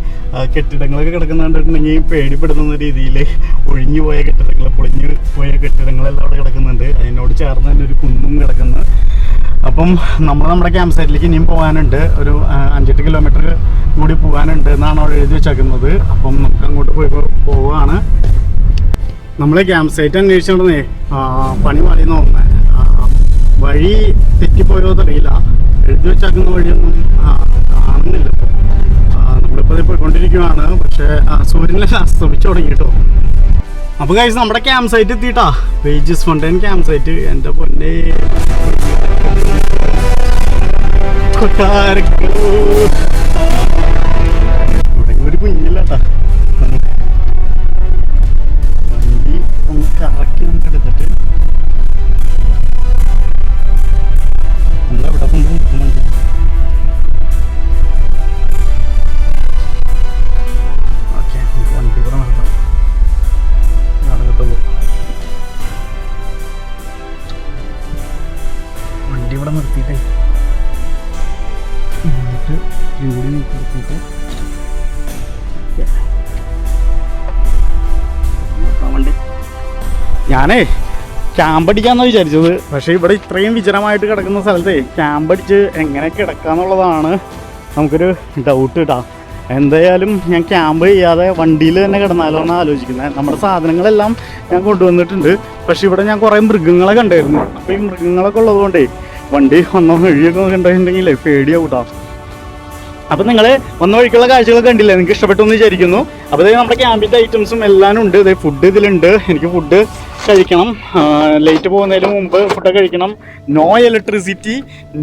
Speaker 1: കെട്ടിടങ്ങളൊക്കെ കിടക്കുന്നുണ്ടെങ്കിൽ പേടിപ്പെടുത്തുന്ന രീതിയിൽ ഒഴിഞ്ഞു പോയ കെട്ടിടങ്ങൾ പൊളിഞ്ഞു പോയ കെട്ടിടങ്ങളെല്ലാം അവിടെ കിടക്കുന്നുണ്ട്. അതിനോട് ചേർന്ന് തന്നെ ഒരു കുന്നും കിടക്കുന്നു. അപ്പം നമ്മൾ നമ്മുടെ ക്യാമ്പ് സൈറ്റിലേക്ക് ഇനിയും പോകാനുണ്ട്. ഒരു അഞ്ചെട്ട് കിലോമീറ്റർ കൂടി പോകാനുണ്ട് എന്നാണ് അവിടെ എഴുതി വെച്ചേക്കുന്നത്. അപ്പം നമുക്ക് അങ്ങോട്ട് പോയി പോവുകയാണ് നമ്മളെ ക്യാമ്പ് സൈറ്റ് അന്വേഷിച്ചോണ്ടേ പണി പറയുന്ന ഒന്ന് വഴി തെറ്റിപ്പോയോ അറിയില്ല. എഴുതി വെച്ചാക്കുന്ന വഴിയൊന്നും കാണുന്നില്ല. നമ്മളിപ്പോൾ പോയിക്കൊണ്ടിരിക്കുവാണ്. പക്ഷേ സൂര്യനെ അസ്തമിച്ചു തുടങ്ങി കേട്ടോ. അപ്പോൾ കഴിച്ച് നമ്മുടെ ക്യാമ്പ് സൈറ്റ് എത്തിയിട്ടാ. വേജസ് ഫണ്ടൻ ക്യാമ്പ് സൈറ്റ്. എന്റെ പൊന്നെ. കൊട്ടാരക്കോ ഒരു കുഞ്ഞില്ല ഞാനേ ക്യാമ്പ് അടിക്കാന്നാ വിചാരിച്ചത്. പക്ഷെ ഇവിടെ ഇത്രയും വിജനമായിട്ട് കിടക്കുന്ന സ്ഥലത്തെ ക്യാമ്പ് അടിച്ച് എങ്ങനെ കിടക്കാന്നുള്ളതാണ് നമുക്കൊരു ഡൗട്ട് കിട്ടാ എന്തായാലും ഞാൻ ക്യാമ്പ് ചെയ്യാതെ വണ്ടിയിൽ തന്നെ കിടന്നാലോ എന്നാണ് ആലോചിക്കുന്നത് നമ്മുടെ സാധനങ്ങളെല്ലാം ഞാൻ കൊണ്ടുവന്നിട്ടുണ്ട്. പക്ഷെ ഇവിടെ ഞാൻ കുറേ മൃഗങ്ങളെ കണ്ടായിരുന്നു. അപ്പോൾ ഈ മൃഗങ്ങളൊക്കെ ഉള്ളതുകൊണ്ടേ വണ്ടി ഒന്നോ വഴിയൊക്കെ കണ്ടിട്ടുണ്ടെങ്കിലേ പേടിയാവും കേട്ടോ അപ്പൊ നിങ്ങൾ വന്ന വഴിക്കുള്ള കാഴ്ചകളൊക്കെ കണ്ടില്ലേ? നിങ്ങൾക്ക് ഇഷ്ടപ്പെട്ടു എന്ന് വിചാരിക്കുന്നു. അപ്പോൾ നമ്മുടെ ക്യാമ്പിന്റെ ഐറ്റംസും എല്ലാം ഉണ്ട് ഫുഡ് ഇതിലുണ്ട്. എനിക്ക് ഫുഡ് കഴിക്കണം. ലൈറ്റ് പോകുന്നതിന് മുമ്പ് ഫുഡ് കഴിക്കണം. നോ ഇലക്ട്രിസിറ്റി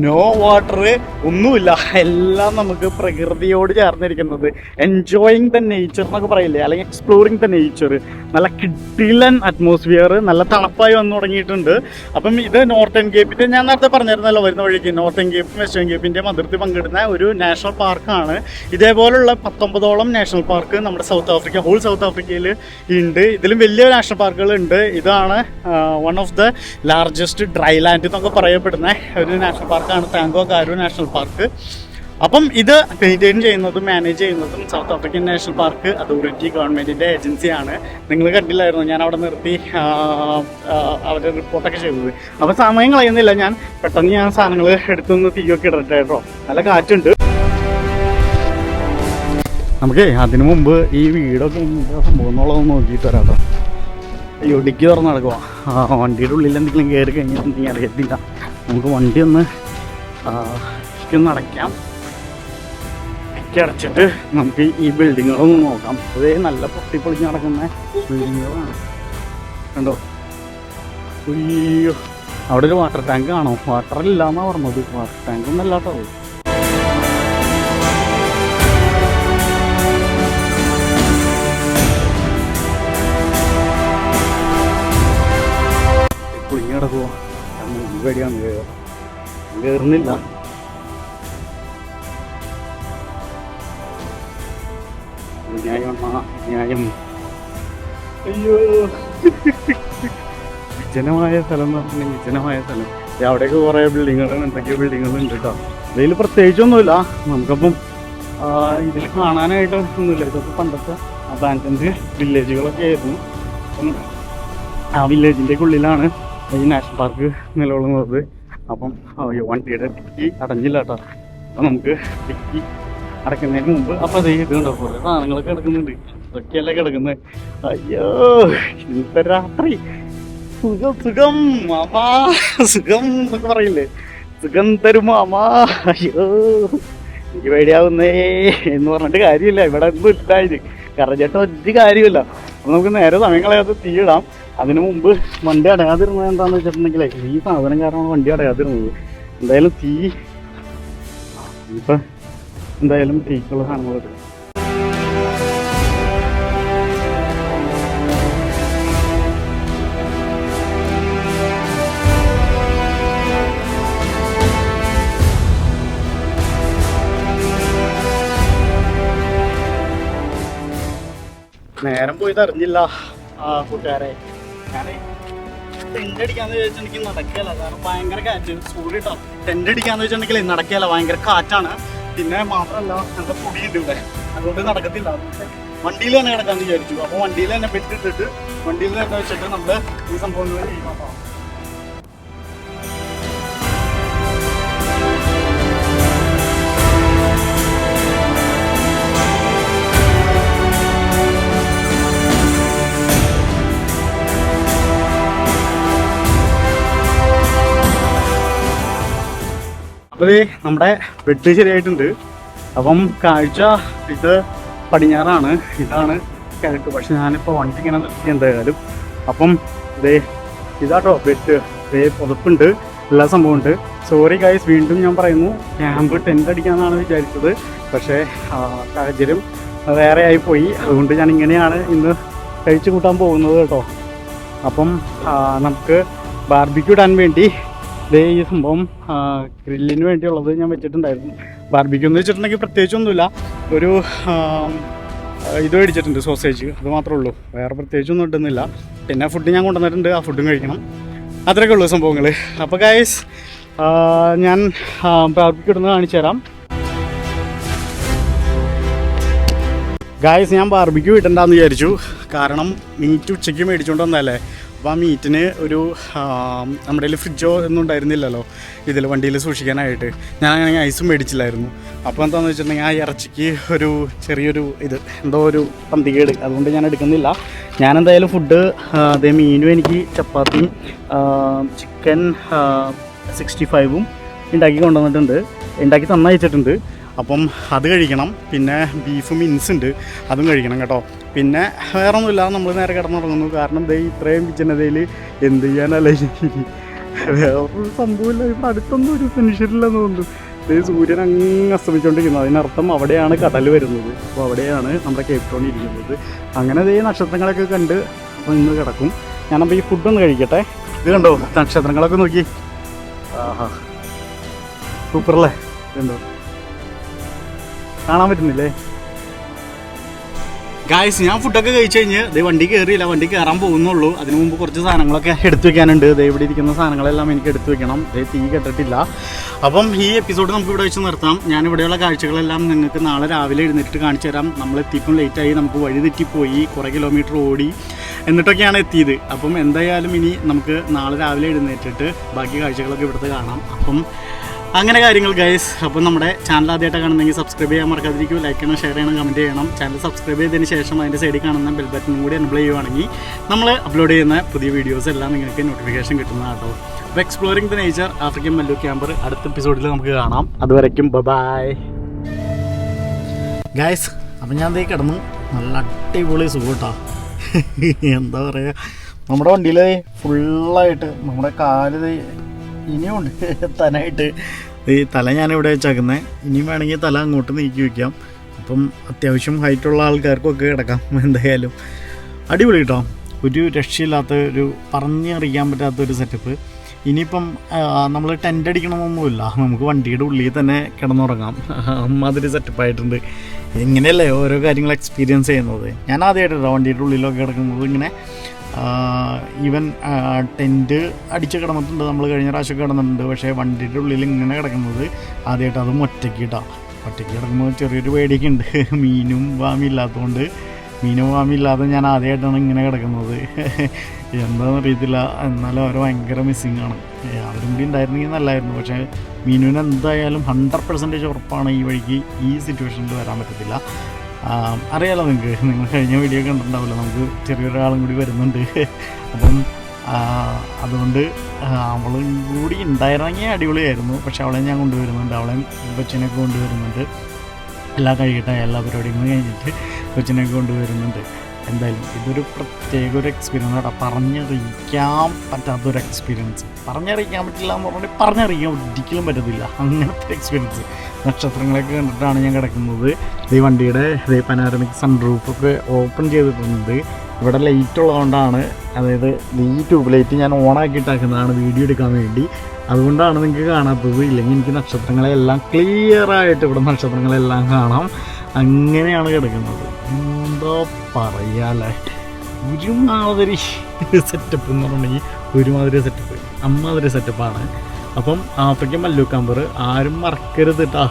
Speaker 1: നോ വാട്ടർ ഒന്നുമില്ല. എല്ലാം നമുക്ക് പ്രകൃതിയോട് ചേർന്നിരിക്കുന്നത്. എൻജോയിങ് ദ നേച്ചർ എന്നൊക്കെ പറയില്ലേ? അല്ലെങ്കിൽ എക്സ്പ്ലോറിങ് ദ നേച്ചർ നല്ല കിട്ടിലൻ അറ്റ്മോസ്ഫിയർ നല്ല തണുപ്പായി വന്നു തുടങ്ങിയിട്ടുണ്ട്. അപ്പം ഇത് നോർത്തേൺ കേപ്പിന്റെ ഞാൻ നേരത്തെ പറഞ്ഞിരുന്നല്ലോ വരുന്ന വഴിക്ക്. നോർത്തേൺ കേപ്പും വെസ്റ്റേൺ കേപ്പിന്റെ അതിർത്തി പങ്കിടുന്ന ഒരു നാഷണൽ പാർക്കാണ് ഇതേപോലുള്ള പത്തൊമ്പതോളം നാഷണൽ പാർക്ക് നമ്മുടെ സൗത്ത് ആഫ്രിക്ക ഹോൾ സൗത്ത് ആഫ്രിക്കയിൽ ഉണ്ട്. ഇതിലും വലിയ നാഷണൽ പാർക്കുകൾ ഉണ്ട്. ഇതാണ് one of the largest dry land എന്നൊക്കെ പറയപ്പെടുന്ന. ഒരു നാഷണൽ പാർക്കാണ് താങ്കോ കാരു നാഷണൽ പാർക്ക് അപ്പം ഇത് മെയിന്റെയിൻ ചെയ്യുന്നതും മാനേജ് ചെയ്യുന്നതും south African national park authority ഗവൺമെന്റിന്റെ ഏജൻസിയാണ് നിങ്ങൾ കണ്ടില്ലായിരുന്നു ഞാൻ അവിടെ നിർത്തി അവരുടെ റിപ്പോർട്ടൊക്കെ ചെയ്തത്. അപ്പോൾ സമയം കളയുന്നില്ല ഞാൻ പെട്ടെന്ന് ഞാൻ സാധനങ്ങൾ എടുത്തുനിന്ന് തീയൊക്കെ ഇടട്ടെ കേട്ടോ. നല്ല കാറ്റുണ്ട്. നമുക്ക് അതിനു മുമ്പ് ഈ വീടൊക്കെ സംഭവം എന്നുള്ളതൊന്നും നോക്കിയിട്ട് വരാം കേട്ടോ. അയ്യോ ഡിക്കി തുറന്ന് നടക്കുക ആ വണ്ടിയുടെ ഉള്ളിൽ എന്തെങ്കിലും കയറി കഴിഞ്ഞിട്ടുണ്ടെങ്കിൽ അറിയത്തില്ല. നമുക്ക് വണ്ടി ഒന്ന് ഒന്ന് അടയ്ക്കാം. അടച്ചിട്ട് നമുക്ക് ഈ ബിൽഡിങ്ങുകളൊന്ന് നോക്കാം. അതേ നല്ല പൊട്ടിപ്പൊളിഞ്ഞ് നടക്കുന്ന ബിൽഡിങ്ങുകളാണ്. കണ്ടോ? അയ്യോ. അവിടെ ഒരു വാട്ടർ ടാങ്ക് കാണോ. വാട്ടർ ഇല്ലാന്നാ പറഞ്ഞത്. വാട്ടർ ടാങ്ക് ഒന്നല്ല ന്യായം ന്യായം. അയ്യോ. വിജനമായ സ്ഥലം എന്ന് പറഞ്ഞാൽ വിജനമായ സ്ഥലം. അവിടെയൊക്കെ കുറേ ബിൽഡിങ്ങുകൾ എന്തൊക്കെയോ ബിൽഡിങ്ങുകളും ഉണ്ട് കേട്ടോ ഇതിൽ പ്രത്യേകിച്ചൊന്നുമില്ല. നമുക്കപ്പം ഇതിൽ കാണാനായിട്ട് ഒന്നുമില്ല. ഇതൊക്കെ പണ്ടത്തെ അബാൻഡൻഡ് വില്ലേജുകളൊക്കെ ആയിരുന്നു. ആ വില്ലേജിന്റെ ഉള്ളിലാണ് ഈ നാഷണൽ പാർക്ക് നിലകൊള്ളുന്നത്. അപ്പം വണ്ടിയുടെ ഡിക്കി അടഞ്ഞില്ല കേട്ടോ. അപ്പം നമുക്ക് ഡിക്കി അടയ്ക്കുന്നതിന് മുമ്പ് അപ്പം അതേ ഇത് കണ്ടോ? കുറേ സാധനങ്ങളൊക്കെ കിടക്കുന്നുണ്ട്. ഇതൊക്കെയല്ലേ കിടക്കുന്നത് അയ്യോ ഇന്നത്തെ രാത്രി. സുഖം സുഖം മാമാ. സുഖം എന്നൊക്കെ പറയില്ലേ? സുഖം തരും മാമാ. അയ്യോ എനിക്ക് പേടിയാവുന്നേ എന്ന് പറഞ്ഞിട്ട് കാര്യമില്ല. ഇവിടെ ഒന്നും ഇല്ല ഇത്. ഒരു കാര്യമില്ല. അപ്പൊ നമുക്ക് നേരെ സമയം കളയാതെ തീയിടാം. അതിനു മുമ്പ് വണ്ടി അടയാതിരുന്നത് എന്താന്ന് വെച്ചിട്ടുണ്ടെങ്കിലേ ഈ സാധനം കാരണമാണ് വണ്ടി അടയാതിരുന്നത്. എന്തായാലും തീ ഇപ്പൊ എന്തായാലും തീക്കുള്ള സാധനങ്ങളൊക്കെ നേരം പോയത് അറിഞ്ഞില്ല. ആ കൂട്ടുകാരെ. ഞാനേ നടക്കല കാരണം ഭയങ്കര കാറ്റ്. കാറ്റാണ്. പിന്നെ മാത്രമല്ല നല്ല പൊടിയുണ്ട് ഇവിടെ. അതുകൊണ്ട് നടക്കത്തില്ല. വണ്ടിയിൽ തന്നെ കിടക്കാന്ന് വിചാരിച്ചു. അപ്പോൾ വണ്ടിയിൽ തന്നെ ബെഡ് ഇട്ടിട്ട് വണ്ടിയിൽ തന്നെ വെച്ചിട്ട് നമ്മൾ ഈ സംഭവം ചെയ്യണം അപ്പോൾ നമ്മുടെ ബെഡ് ശരിയായിട്ടുണ്ട്. അപ്പം കാഴ്ച ഇത് പടിഞ്ഞാറാണ്. ഇതാണ് കിഴക്ക്. പക്ഷെ ഞാനിപ്പോൾ വണ്ടി ഇങ്ങനെ നിർത്തി എന്തായാലും. അപ്പം ഇതേ ഇതാട്ടോ ബെഡ് ഇതേ പുതപ്പുണ്ട്. എല്ലാ സംഭവമുണ്ട് സോറി ഗൈസ് വീണ്ടും ഞാൻ പറയുന്നു. ക്യാമ്പ് ടെന്റ് അടിക്കാമെന്നാണ് വിചാരിച്ചത്. പക്ഷേ സാഹചര്യം വേറെ ആയിപ്പോയി. അതുകൊണ്ട് ഞാൻ ഇങ്ങനെയാണ് ഇന്ന് കഴിച്ചു കൂട്ടാൻ പോകുന്നത് കേട്ടോ. അപ്പം നമുക്ക് ബാർബിക്യൂ ഇടാൻ വേണ്ടി ദേ ഈ സംഭവം ഗ്രില്ലിന് വേണ്ടിയുള്ളത് ഞാൻ വെച്ചിട്ടുണ്ടായിരുന്നു. ബാർബിക്യൂ എന്ന് വെച്ചിട്ടുണ്ടെങ്കിൽ പ്രത്യേകിച്ചൊന്നുമില്ല. ഒരു ഇത് മേടിച്ചിട്ടുണ്ട് സോസേജ് അത് മാത്രമേ ഉള്ളൂ. വേറെ പ്രത്യേകിച്ചൊന്നും ഇട്ടുന്നില്ല പിന്നെ ഫുഡ് ഞാൻ കൊണ്ടുവന്നിട്ടുണ്ട്. ആ ഫുഡും കഴിക്കണം. അത്രയൊക്കെ ഉള്ളൂ സംഭവങ്ങൾ അപ്പോൾ ഗൈസ് ഞാൻ ബാർബിക്യൂ ഇടുന്ന കാണിച്ചു തരാം. ഗായസ് ഞാൻ ബാർബിക്യൂ ഇടണ്ടെന്ന് വിചാരിച്ചു. കാരണം മീറ്റ് ഉച്ചയ്ക്ക് മേടിച്ചുകൊണ്ട് വന്നതല്ലേ. അപ്പോൾ ആ മീറ്റിന് ഒരു നമ്മുടെ കയ്യിൽ ഫ്രിഡ്ജോ ഒന്നും ഉണ്ടായിരുന്നില്ലല്ലോ ഇതിൽ വണ്ടിയിൽ സൂക്ഷിക്കാനായിട്ട്. ഞാൻ അങ്ങനെ ഐസും മേടിച്ചില്ലായിരുന്നു. അപ്പോൾ എന്താണെന്ന് വെച്ചിട്ടുണ്ടെങ്കിൽ ആ ഇറച്ചിക്ക് ഒരു ചെറിയൊരു ഇത് എന്തോ ഒരു പന്തികേട്. അതുകൊണ്ട് ഞാൻ എടുക്കുന്നില്ല. ഞാൻ എന്തായാലും ഫുഡ് അതേ മീനും എനിക്ക് ചപ്പാത്തിയും ചിക്കൻ സിക്സ്റ്റി ഫൈവും ഉണ്ടാക്കി കൊണ്ടുവന്നിട്ടുണ്ട്. ഉണ്ടാക്കി തന്നയച്ചിട്ടുണ്ട്. അപ്പം അത് കഴിക്കണം. പിന്നെ ബീഫ് മിൻസ് ഉണ്ട്. അതും കഴിക്കണം കേട്ടോ. പിന്നെ വേറെ ഒന്നുമില്ല നമ്മൾ നേരെ കിടന്നുറങ്ങുന്നു. കാരണം ദൈ ഇത്രയും വിജനതയിൽ എന്ത് ചെയ്യാനല്ലേ വേറൊരു സംഭവമില്ല. ഇപ്പം അടുത്തൊന്നും ഒരു ഫിനിഷറില്ലെന്ന് തോന്നുന്നു. ദേ സൂര്യൻ അങ്ങ് അസ്തമിച്ചുകൊണ്ടിരിക്കുന്നത് അതിനർത്ഥം അവിടെയാണ് കടൽ വരുന്നത്. അപ്പോൾ അവിടെയാണ് നമ്മുടെ കേപ്പ് ടൗൺ ഇരിക്കുന്നത്. അങ്ങനെ ദേ നക്ഷത്രങ്ങളൊക്കെ കണ്ട് അപ്പോൾ ഇന്ന് കിടക്കും. ഞാനപ്പോൾ ഈ ഫുഡൊന്ന് കഴിക്കട്ടെ. ഇത് കണ്ടോ? നക്ഷത്രങ്ങളൊക്കെ നോക്കി. ആഹാ. സൂപ്പറല്ലേ ഇതുണ്ടോ കാണാൻ പറ്റുന്നില്ലേ? ഗായ്സ് ഞാൻ ഫുഡൊക്കെ കഴിച്ചു കഴിഞ്ഞ് ദേ വണ്ടി കയറിയില്ല വണ്ടി കയറാൻ പോകുന്നുള്ളൂ. അതിനു മുമ്പ് കുറച്ച് സാധനങ്ങളൊക്കെ എടുത്തു വെക്കാനുണ്ട്. ദേ ഇവിടെ ഇരിക്കുന്ന സാധനങ്ങളെല്ലാം എനിക്ക് എടുത്തു വെക്കണം. ദേ തീ കെട്ടിട്ടില്ല. അപ്പം ഈ എപ്പിസോഡ് നമുക്ക് ഇവിടെ വെച്ച് നിർത്താം. ഞാൻ ഇവിടെയുള്ള കാഴ്ചകളെല്ലാം നിങ്ങൾക്ക് നാളെ രാവിലെ എഴുന്നേറ്റ് കാണിച്ചു തരാം. നമ്മൾ എത്തിയപ്പം ലേറ്റായി നമുക്ക് വഴി തെറ്റിപ്പോയി കുറേ കിലോമീറ്റർ ഓടി എന്നിട്ടൊക്കെയാണ് എത്തിയത്. അപ്പം എന്തായാലും ഇനി നമുക്ക് നാളെ രാവിലെ എഴുന്നേറ്റിട്ട് ബാക്കി കാഴ്ചകളൊക്കെ ഇവിടുത്തെ കാണാം. അപ്പം അങ്ങനെ കാര്യങ്ങൾ ഗൈസ് അപ്പം നമ്മുടെ ചാനൽ ആദ്യമായിട്ട് കാണുന്നെങ്കിൽ സബ്സ്ക്രൈബ് ചെയ്യാൻ മറക്കാതിരിക്കും. ലൈക്ക് ചെയ്യണം ഷെയർ ചെയ്യണം കമന്റ് ചെയ്യണം. ചാനൽ സബ്സ്ക്രൈബ് ചെയ്തതിന് ശേഷം അതിന്റെ സൈഡിൽ കാണുന്ന ബെൽ ബട്ടൺ കൂടി എനബിൾ ചെയ്യുവാണെങ്കിൽ നമ്മൾ അപ്ലോഡ് ചെയ്യുന്ന പുതിയ വീഡിയോസ് എല്ലാം നിങ്ങൾക്ക് നോട്ടിഫിക്കേഷൻ കിട്ടുന്നതാട്ടോ അപ്പോൾ exploring the nature African Mallu camper അടുത്ത എപ്പിസോഡിൽ നമുക്ക് കാണാം. അതുവരയ്ക്കും ബബായ് ഗൈസ് അപ്പം ഞാൻ ദേ കിടന്നു. നല്ല അടിപൊളി സുഖട്ടോ എന്താ പറയുക നമ്മുടെ വണ്ടിയിൽ ഫുള്ളായിട്ട് നമ്മുടെ കാൽ ഇനിയുണ്ട്. തനായിട്ട് ഈ തല ഞാനിവിടെ വെച്ചേക്കുന്നത് ഇനിയും വേണമെങ്കിൽ തല അങ്ങോട്ട് നീക്കി വയ്ക്കാം അപ്പം അത്യാവശ്യം ഹൈറ്റുള്ള ആൾക്കാർക്കൊക്കെ കിടക്കാം എന്തായാലും. അടിപൊളി കേട്ടോ ഒരു രക്ഷയില്ലാത്ത ഒരു പറഞ്ഞറിയിക്കാൻ പറ്റാത്ത ഒരു സെറ്റപ്പ് ഇനിയിപ്പം നമ്മൾ ടെന്റ് അടിക്കണമെന്നൊന്നുമില്ല നമുക്ക് വണ്ടിയുടെ ഉള്ളിൽ തന്നെ കിടന്നുറങ്ങാം. അമ്മാതിരി സെറ്റപ്പായിട്ടുണ്ട് ഇങ്ങനെയല്ലേ ഓരോ കാര്യങ്ങൾ എക്സ്പീരിയൻസ് ചെയ്യുന്നത്? ഞാൻ ആദ്യമായിട്ടാണ് വണ്ടിയുടെ ഉള്ളിലൊക്കെ കിടക്കുന്നത്. ഇങ്ങനെ ഈവൻ ടെന്റ് അടിച്ച് കിടന്നിട്ടുണ്ട്. നമ്മൾ കഴിഞ്ഞ പ്രാവശ്യം കിടന്നിട്ടുണ്ട്. പക്ഷേ വണ്ടിയുടെ ഉള്ളിൽ ഇങ്ങനെ കിടക്കുന്നത് ആദ്യമായിട്ട് അതും ഒറ്റയ്ക്ക് ഇട്ടാം ഒറ്റയ്ക്ക് കിടക്കുമ്പോൾ ചെറിയൊരു പേടിയൊക്കെ ഉണ്ട് മീനും വാമി ഇല്ലാത്തതുകൊണ്ട് മീനും വാമി ഇല്ലാതെ ഞാൻ ആദ്യമായിട്ടാണ് ഇങ്ങനെ കിടക്കുന്നത്. എന്താണെന്ന് അറിയത്തില്ല. എന്നാലും അവർ ഭയങ്കര മിസ്സിങ് ആണ്. അവരും കൂടി ഉണ്ടായിരുന്നെങ്കിൽ നല്ലായിരുന്നു. പക്ഷേ മീനുവിന് എന്തായാലും ഹൺഡ്രഡ് പെർസെന്റേജ് ഉറപ്പാണ് ഈ വഴിക്ക് ഈ സിറ്റുവേഷനിൽ വരാൻ പറ്റത്തില്ല. അറിയാലോ നിങ്ങൾക്ക് നിങ്ങൾ കഴിഞ്ഞ വീഡിയോ കണ്ടിട്ടുണ്ടാവില്ല നമുക്ക് ചെറിയൊരാളും കൂടി വരുന്നുണ്ട്. അപ്പം അതുകൊണ്ട് അവളും കൂടി ഉണ്ടായിരുന്നെങ്കിൽ അടിപൊളിയായിരുന്നു. പക്ഷെ അവളെ ഞാൻ കൊണ്ടുവരുന്നുണ്ട്. അവളെ കൊച്ചിനൊക്കെ കൊണ്ടുവരുന്നുണ്ട്. എല്ലാം കഴിയട്ടെ. എല്ലാ പരിപാടികളും കഴിഞ്ഞിട്ട് കൊച്ചിനൊക്കെ കൊണ്ടുവരുന്നുണ്ട്. എന്തായാലും ഇതൊരു പ്രത്യേക ഒരു എക്സ്പീരിയൻസ് ആണ് പറഞ്ഞറിയിക്കാൻ പറ്റാത്തൊരു എക്സ്പീരിയൻസ് പറഞ്ഞറിയിക്കാൻ പറ്റില്ല എന്ന് പറഞ്ഞാൽ പറഞ്ഞറിയിക്കാൻ ഒരിക്കലും പറ്റത്തില്ല. അങ്ങനത്തെ എക്സ്പീരിയൻസ് നക്ഷത്രങ്ങളൊക്കെ കണ്ടിട്ടാണ് ഞാൻ കിടക്കുന്നത്. ഈ വണ്ടിയുടെ ഈ പനാരമിക് സൺറൂഫൊക്കെ ഓപ്പൺ ചെയ്തിട്ടുണ്ട്. ഇവിടെ ലൈറ്റ് ഉള്ളതുകൊണ്ടാണ് അതായത് ഈ ട്യൂബ് ലൈറ്റ് ഞാൻ ഓൺ ആക്കിയിട്ടാക്കുന്നതാണ് വീഡിയോ എടുക്കാൻ വേണ്ടി. അതുകൊണ്ടാണ് നിങ്ങൾക്ക് കാണാത്തത്. ഇല്ലെങ്കിൽ എനിക്ക് നക്ഷത്രങ്ങളെല്ലാം ക്ലിയറായിട്ട് ഇവിടെ നക്ഷത്രങ്ങളെല്ലാം കാണാം. അങ്ങനെയാണ് കിടക്കുന്നത്. എന്താ പറയാല്ലേ ഒരുമാതിരി സെറ്റപ്പ് എന്ന് പറഞ്ഞിട്ടുണ്ടെങ്കിൽ ഒരുമാതിരി സെറ്റപ്പ് അമ്മാതിരി സെറ്റപ്പാണ് അപ്പം ആഫ്രിക്കൻ മല്ലൂക്കാമ്പർ ആരും മറക്കരുത് കേട്ടോ